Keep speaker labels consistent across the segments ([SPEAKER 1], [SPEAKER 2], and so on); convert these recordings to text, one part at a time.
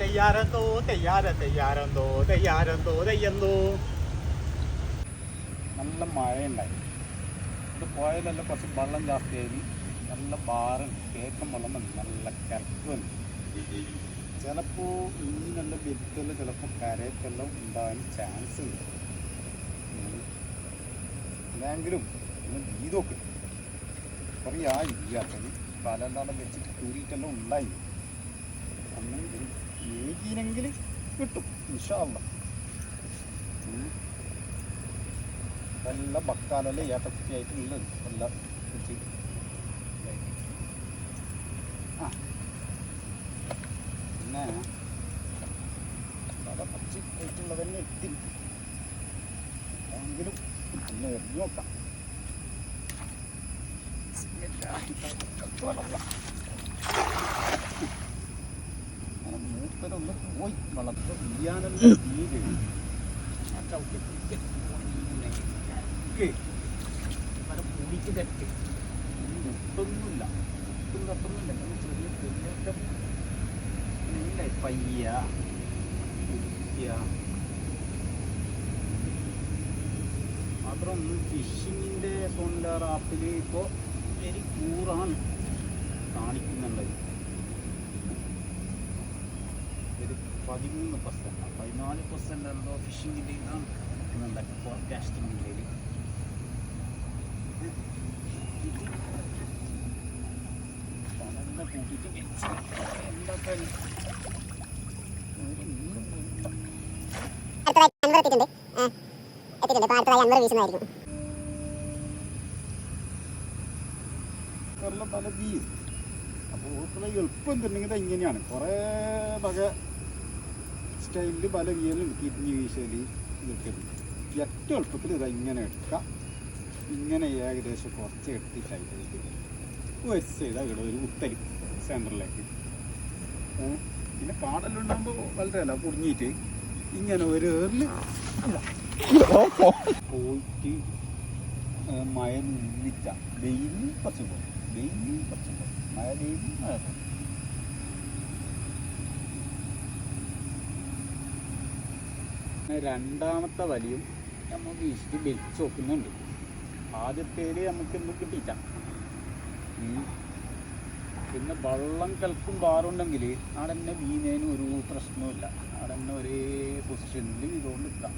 [SPEAKER 1] തെയ്യാറെന്തോ തെയ്യാറ തെയ്യാറെന്തോ തെയ്യാറെന്തോ തെയ്യന്തോ. നല്ല മഴയുണ്ടായി. ഇത് പോയാലല്ല കുറച്ച് വെള്ളം ജാസ്തിയായി നല്ല ബാറുണ്ട് കേക്കം വെള്ളം നല്ല കരക്കുണ്ട് ചിലപ്പോൾ ഇനി നല്ല വിത്തൽ ചിലപ്പോൾ കരയത്തെല്ലാം ഉണ്ടാകാൻ ചാൻസ് ഉണ്ട്. അല്ലെങ്കിലും ഒന്ന് വീതൊക്കെ കുറേ ആയി ഇല്ലാത്തത് പലെല്ലാം വെച്ചിട്ട് കൂടിയിട്ടെല്ലാം ഉണ്ടായി. അങ്ങനെ ഏകിനെങ്കിൽ കിട്ടും ഇൻഷാല്ല നല്ല ഭക്താനല്ല ഏത്തക്കുട്ടിയായിട്ടുള്ളത് നല്ല. ആ. പിന്നെ പല പച്ചി ആയിട്ടുള്ളത് തന്നെ എത്തി എങ്കിലും ഒന്ന് എറിഞ്ഞു നോക്കാം. അങ്ങനെ മുട്ടും തട്ടൊന്നുമില്ല. ഇങ്ങനെ ചെറിയ തെറ്റൊക്കെ ഇല്ല. പയ്യ കുത്തിയ മാത്രം ഫിഷിങ്ങിന്റെ സോണിലാർ ആപ്പിൽ ഇപ്പോൾ വെരി കൂറാണ് കാണിക്കുന്നുള്ളത് ഒരു പതിമൂന്ന് പെർസെന്റ് പതിനാല് പെർസെന്റ് എന്തോ ഫിഷിങ്ങിന്റെ ഇതാണ് എന്നുണ്ടാക്കി ഫോർകാസ്റ്റിങ്ങിന്റെ ഇല്ലെങ്കിൽ കൂട്ടിയിട്ട്
[SPEAKER 2] അപ്പോൾ
[SPEAKER 1] എളുപ്പം എന്തുണ്ടെങ്കിൽ ഇങ്ങനെയാണ്. കുറേ വക സ്റ്റൈലിൽ പല വീലും എടുത്തിട്ട് വീശൽ എടുക്കരുത് ഏറ്റവും എളുപ്പത്തിൽ ഇത് ഇങ്ങനെ എടുക്കാം. ഇങ്ങനെ ഏകദേശം കുറച്ച് എടുത്തിട്ടായിട്ട് വെച്ച് ചെയ്താൽ ഇവിടെ ഒരു ഉത്തരി സെന്ററിലേക്ക് പിന്നെ പാടെല്ലാം ഉണ്ടാകുമ്പോൾ വളരെ അല്ല കുടുങ്ങിയിട്ട് ഇങ്ങനെ ഒരു പോയിട്ട് മയ നിന്നിട്ട. വെയിലിൽ കുറച്ച് പോകും വെയിലിൽ കുറച്ച് പോകും മഴ വെയിലിൽ മഴ പോകും രണ്ടാമത്തെ വലിയും നമുക്ക് ഇഷ്ടം വലിച്ചു നോക്കുന്നുണ്ട് ആദ്യത്തേൽ നമുക്ക് എന്ത് കിട്ടിയില്ല. പിന്നെ വള്ളം കൽക്കും പാറുണ്ടെങ്കിൽ അവിടെ തന്നെ വീണേന് ഒരു പ്രശ്നവുമില്ല. അവിടെ തന്നെ ഒരേ പൊസിഷനിൽ ഇതുകൊണ്ട് ഇട്ടാം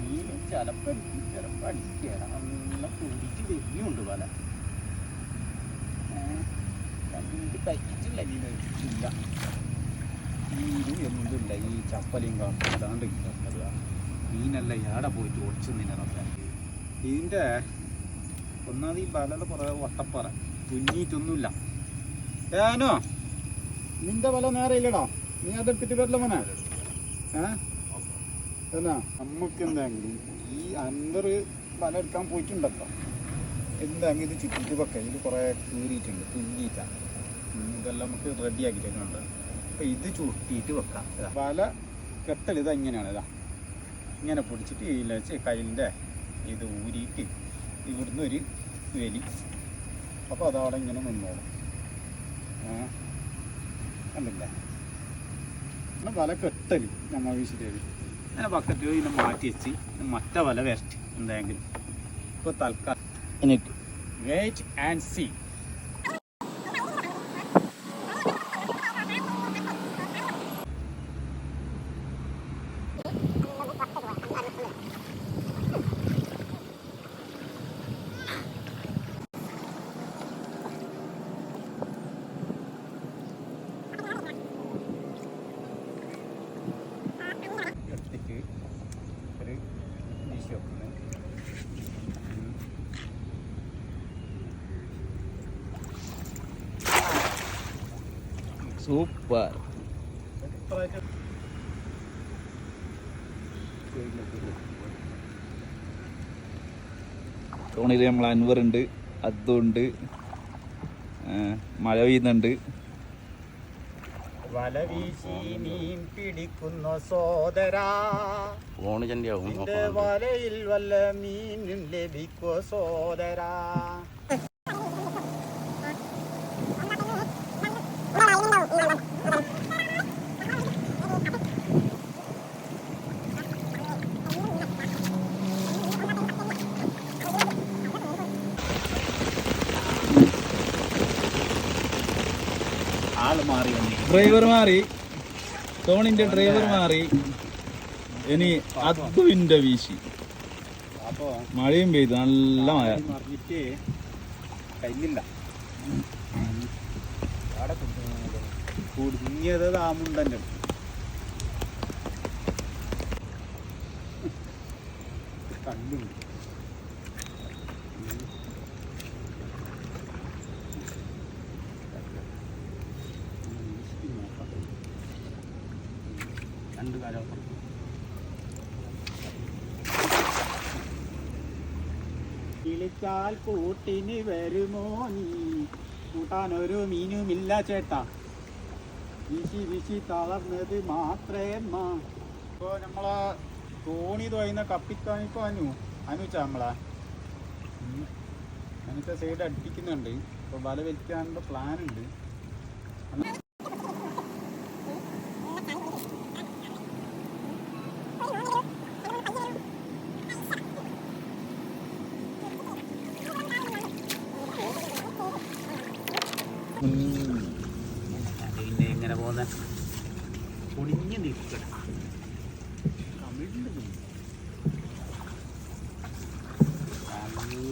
[SPEAKER 1] മീൻ ചിലപ്പോൾ അടിക്കും ചിലപ്പോൾ അടിക്കുക നല്ല കൂടിയിട്ട് വരുന്നുണ്ട് പല എനിക്ക് പറ്റില്ല മീൻ ഇല്ല മീനും എന്തില്ല ഈ ചപ്പലയും കാണാണ്ട് ചപ്പല മീനല്ല ഇയാടെ പോയിട്ട് ഒളിച്ചു നിന്നതൊക്കെ ഇതിന്റെ ഒന്നാമത് ഈ വലയുടെ കുറേ വട്ടപ്പാറ. തുന്നിയിട്ടൊന്നുമില്ല. ഏനോ നിന്റെ വല നേരെ ഇല്ലടാ. നീ അതെടുത്തിട്ട് വരില്ല മോനെ. ഏ? നമുക്ക് എന്തെങ്കിലും ഈ അൻപർ വല എടുക്കാൻ പോയിട്ടുണ്ടല്ലോ. എന്താണെങ്കിൽ ഇത് ചുറ്റിട്ട് വെക്ക. ഇതിൽ കുറേ കീറിയിട്ടുണ്ട് തുന്നിയിട്ടാണ് ഇതെല്ലാം നമുക്ക് റെഡിയാക്കിയിട്ടൊക്കെ ആക്കിയിട്ടുണ്ട് അപ്പം ഇത് ചുട്ടിയിട്ട് വെക്കാം. വല കെട്ടൽ ഇത് ഇങ്ങനെയാണ്. ഇതാ. ഇങ്ങനെ പൊടിച്ചിട്ട് ഇതിൽ വെച്ച് കയ്യിന്റെ ഇത് ഊരിയിട്ട് ഇവിടുന്ന് ഒരു വലി. അപ്പോൾ അതവിടെ ഇങ്ങനെ നിന്നോളും. കണ്ടില്ലേ? പിന്നെ വല കെട്ടൽ നമ്മൾ വീശിട്ടേവി അങ്ങനെ ബക്കറ്റ് ഇതിനെ മാറ്റി വെച്ച് മറ്റേ വല വരട്ടി എന്തെങ്കിലും ഇപ്പോൾ തൽക്കാലം. വെയിറ്റ് ആൻഡ് സീ എടുത്തിട്ട് ഒരു വീശി വെക്കുന്നു
[SPEAKER 3] സൂപ്പർ തോണിയിൽ നമ്മൾ അൻവർ ഉണ്ട് അതുണ്ട് മഴ പെയ്യുന്നുണ്ട്.
[SPEAKER 1] വല വീശി മീൻ പിടിക്കുന്ന സോദരാ.
[SPEAKER 3] ഫോണ് ചണ്ടിയാവും
[SPEAKER 1] വലയിൽ വല്ല മീനും ലഭിക്കോ സോദരാ? മാറി
[SPEAKER 3] ഡ്രൈവർ മാറി. ടോണിന്റെ ഡ്രൈവർ മാറി. ഇനി അതുവിന്റെ വീശി. മഴയും പെയ്തു. നല്ല മഴ.
[SPEAKER 1] കയ്യില്ല കുടുങ്ങിയത്. താമുണ്ടന്റെ കല്ലുണ്ട് രണ്ട് കാലം കിളിച്ചാൽ കൂട്ടിന് വരുമോ നീ? കൂട്ടാനൊരു മീനുമില്ല ചേട്ടാ. വിശി വിശി തളർന്നത് മാത്രേ മാ ഇപ്പോൾ നമ്മളെ തോണി തോയുന്ന കപ്പിത്താനിപ്പോ അനു. അനുച്ച നമ്മളെ. അനുച്ച സൈഡ് അടിപ്പിക്കുന്നുണ്ട്. ഇപ്പോൾ വല വലിക്കാനുള്ള പ്ലാൻ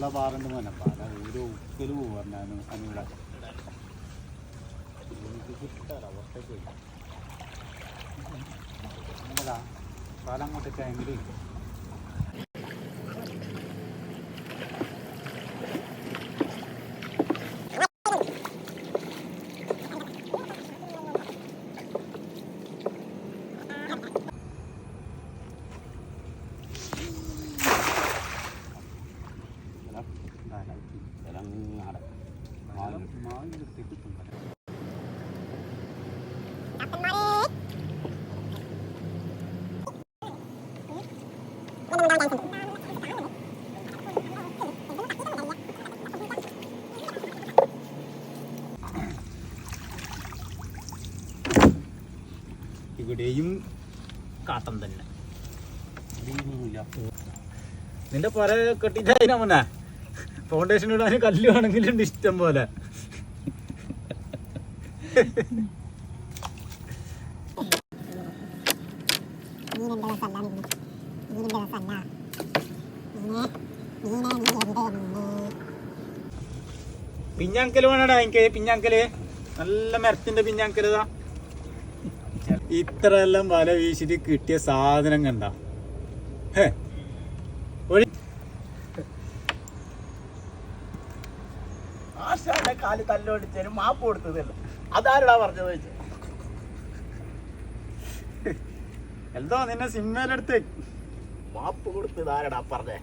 [SPEAKER 1] നല്ല പാറുണ്ട് മോനെ. പാല ഒരു ഉക്കൽ പോകാനും അനിവിടെ കിട്ടാറ പുറത്തേക്ക് നമ്മളാ പല അങ്ങോട്ടേക്ക് എങ്കിലും ഇവിടെയും കാട്ടം തന്നെ. നിന്റെ പല കെട്ടിച്ചതിനാ മുന്നെ? ഫൗണ്ടേഷൻ ഇടാൻ കല്ല് വേണമെങ്കിലും ഇഷ്ടം പോലെ. പിഞ്ഞാങ്കൽ വേണടാ എനിക്ക്. പിഞ്ഞാങ്കൽ. നല്ല മരത്തിന്റെ പിഞ്ഞാങ്കൽ ഇത്ര എല്ലാം വല വീശിട്ട് കിട്ടിയ സാധനം കണ്ട.
[SPEAKER 4] ആശാന്റെ കാൽ തല്ലോടിച്ചതിന് മാപ്പ് കൊടുത്തതല്ല? അതാരടാ പറഞ്ഞത് വെച്ച്
[SPEAKER 1] എന്തോ നിന്നെ സിമ്മയിലെടുത്ത്
[SPEAKER 4] മാപ്പ് കൊടുത്തത് ആരടാ പറഞ്ഞേ?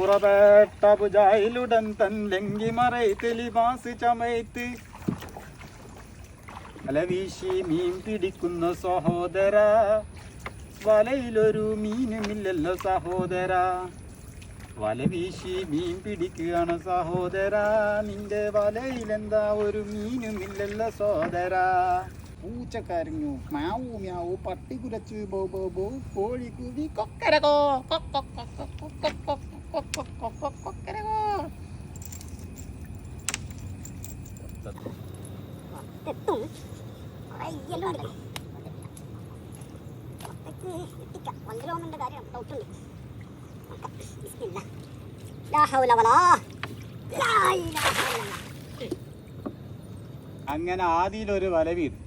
[SPEAKER 1] പുറപേട്ട പുജായിലുടൻ തൻ ലങ്കി മറൈത്ത് ലിബാസ് ചമയത്ത് അലവീശി മീൻ പിടിക്കുന്ന സഹോദര വലയിലൊരു മീനുമില്ലല്ലോ സഹോദര. വല വീശി മീൻ പിടിക്കുകയാണ് സഹോദര നിന്റെ വലയിലെന്താ ഒരു മീനുമില്ലല്ലോ സഹോദര. പൂച്ച കരഞ്ഞു മാവു മ്യാവു പട്ടി കുരച്ചു ബോ ബോ ബോ കോഴി കുവി കൊക്കരകോ കൊക്കൊ
[SPEAKER 2] വണ്ടിലോന്നിന്റെ കാര്യം.
[SPEAKER 1] അങ്ങനെ ആദ്യയിലൊരു വല വീണ്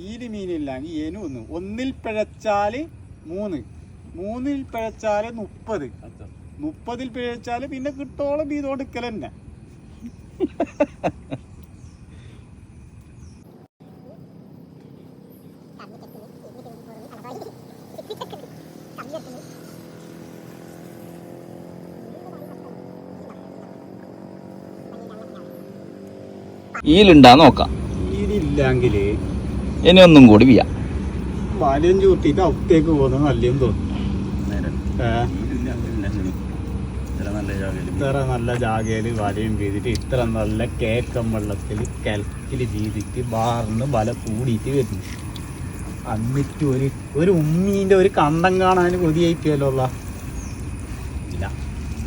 [SPEAKER 1] ഈൽ മീനില്ലെങ്കിൽ എനു ഒന്ന് ഒന്നിൽ പിഴച്ചാൽ മൂന്ന് മൂന്നിൽ പിഴച്ചാൽ മുപ്പത് മുപ്പതിൽ പിഴച്ചാൽ പിന്നെ കിട്ടോളം വീതം കൊടുക്കൽ തന്നെ
[SPEAKER 3] ഈലുണ്ടാ നോക്കാം.
[SPEAKER 1] ഈലില്ലെങ്കിൽ
[SPEAKER 3] ഇനി ഒന്നും കൂടി വിയാ
[SPEAKER 1] വലയും ചൂട്ടിട്ട് അപ്പത്തേക്ക് പോകുന്നത് നല്ലതും തോന്നുന്നു. ഇത്ര നല്ല ജാഗയിൽ വലയും വീതിട്ട് ഇത്ര നല്ല കേക്കം വെള്ളത്തിൽ കിലക്കിൽ വീതിട്ട് ബാറിന്ന് വല കൂടിയിട്ട് വരുന്നു എന്നിട്ട് ഒരു ഒരു ഉമ്മീന്റെ ഒരു കണ്ടം കാണാൻ കൊതിയായിട്ടല്ലോ ഉള്ള. ഇല്ല.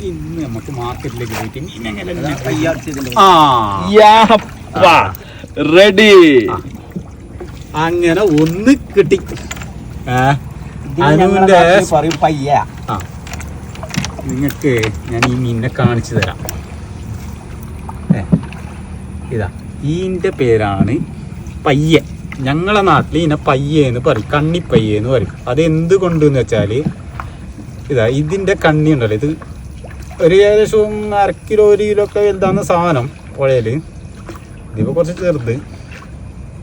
[SPEAKER 1] ഇന്ന് നമുക്ക് മാർക്കറ്റിലേക്ക് പോയിട്ട്
[SPEAKER 3] റെഡി.
[SPEAKER 1] അങ്ങനെ ഒന്ന് കിട്ടി.
[SPEAKER 4] പറയും പയ്യ.
[SPEAKER 1] ആ. നിങ്ങൾക്ക് ഞാൻ ഈ മീനിനെ കാണിച്ചു തരാം. ഏ, ഇതാ ഈന്റെ പേരാണ് പയ്യൻ. ഞങ്ങളെ നാട്ടിൽ ഇതിനെ പയ്യ എന്ന് പറയും കണ്ണിപ്പയ്യ എന്ന് പറയും. അത് എന്തുകൊണ്ട് എന്ന് വെച്ചാൽ ഇതാ ഇതിന്റെ കണ്ണി ഉണ്ടല്ലോ. ഇത് ഒരു ഏകദേശം അര കിലോ ഒരു കിലോ ഒക്കെ വലുതാന്ന സാധനം പുഴയിൽ ഇതിപ്പോൾ കുറച്ച് ചെറുത്.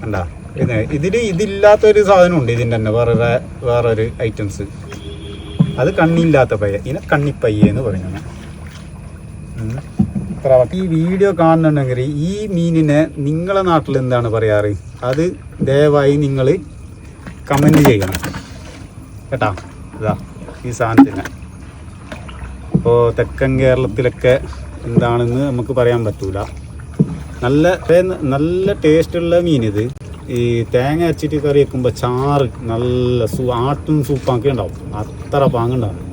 [SPEAKER 1] കണ്ടാ? ഇത് ഇതിൽ ഇതില്ലാത്തൊരു സാധനം ഉണ്ട് ഇതിന്റെ തന്നെ. വേറെ വേറൊരു ഐറ്റംസ് അത് കണ്ണില്ലാത്ത പയ്യ. ഇതിനെ കണ്ണിപ്പയ്യ എന്ന് പറയുന്നത് ഈ വീഡിയോ കാണുന്നുണ്ടെങ്കിൽ ഈ മീനിനെ നിങ്ങളെ നാട്ടിൽ എന്താണ് പറയാറ്? അത് ദയവായി നിങ്ങൾ കമന്റ് ചെയ്യണം. കേട്ടാ? ഇതാ ഈ സാധനത്തിന്. ഇപ്പോൾ തെക്കൻ കേരളത്തിലൊക്കെ എന്താണെന്ന് നമുക്ക് പറയാൻ പറ്റൂല. നല്ല നല്ല ടേസ്റ്റുള്ള മീനിത്. ഈ തേങ്ങ അച്ചിട്ട് കറി വെക്കുമ്പോൾ ചാറ് നല്ല സൂ ആട്ടും സൂപ്പാക്കി ഉണ്ടാവും. അത്ര പാങ്ങുണ്ടാവും.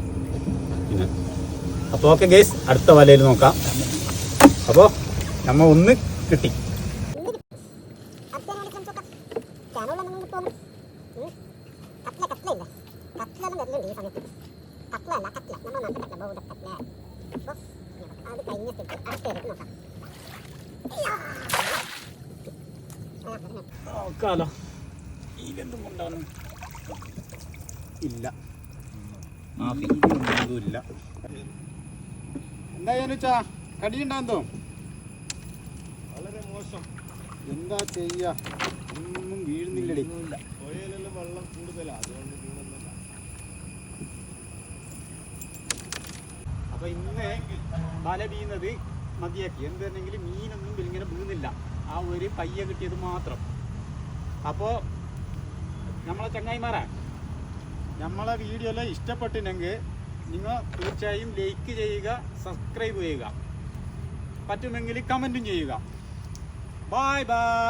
[SPEAKER 1] പിന്നെ. അപ്പോൾ ഓക്കെ ഗേസ് അടുത്ത വലയിൽ നോക്കാം. അപ്പോൾ നമ്മൾ ഒന്ന് കിട്ടി.
[SPEAKER 2] അത്
[SPEAKER 1] നോക്കാലോ ഇതെന്തും കൊണ്ടാണ് ഇല്ല ഇല്ല എന്താ വെച്ചാ? കടിയുണ്ടാന്തോ വളരെ മോശം. എന്താ ചെയ്യാ? ഒന്നും വീഴുന്നില്ലടി. വെള്ളം കൂടുതലാണ് അതുകൊണ്ട് അപ്പൊ ഇന്ന് വല വീഴുന്നത് മതിയാക്കി. എന്തെങ്കിലും മീനൊന്നും ഇങ്ങനെ വീഴുന്നില്ല ആ ഒരു പയ്യ കിട്ടിയത് മാത്രം. അപ്പോൾ നമ്മളെ ചങ്ങായിമാരാ. നമ്മളെ വീഡിയോ എല്ലാം ഇഷ്ടപ്പെട്ടില്ലെങ്കിൽ നിങ്ങൾ തീർച്ചയായും ലൈക്ക് ചെയ്യുക സബ്സ്ക്രൈബ് ചെയ്യുക. പറ്റുമെങ്കിൽ കമന്റും ചെയ്യുക. Bye bye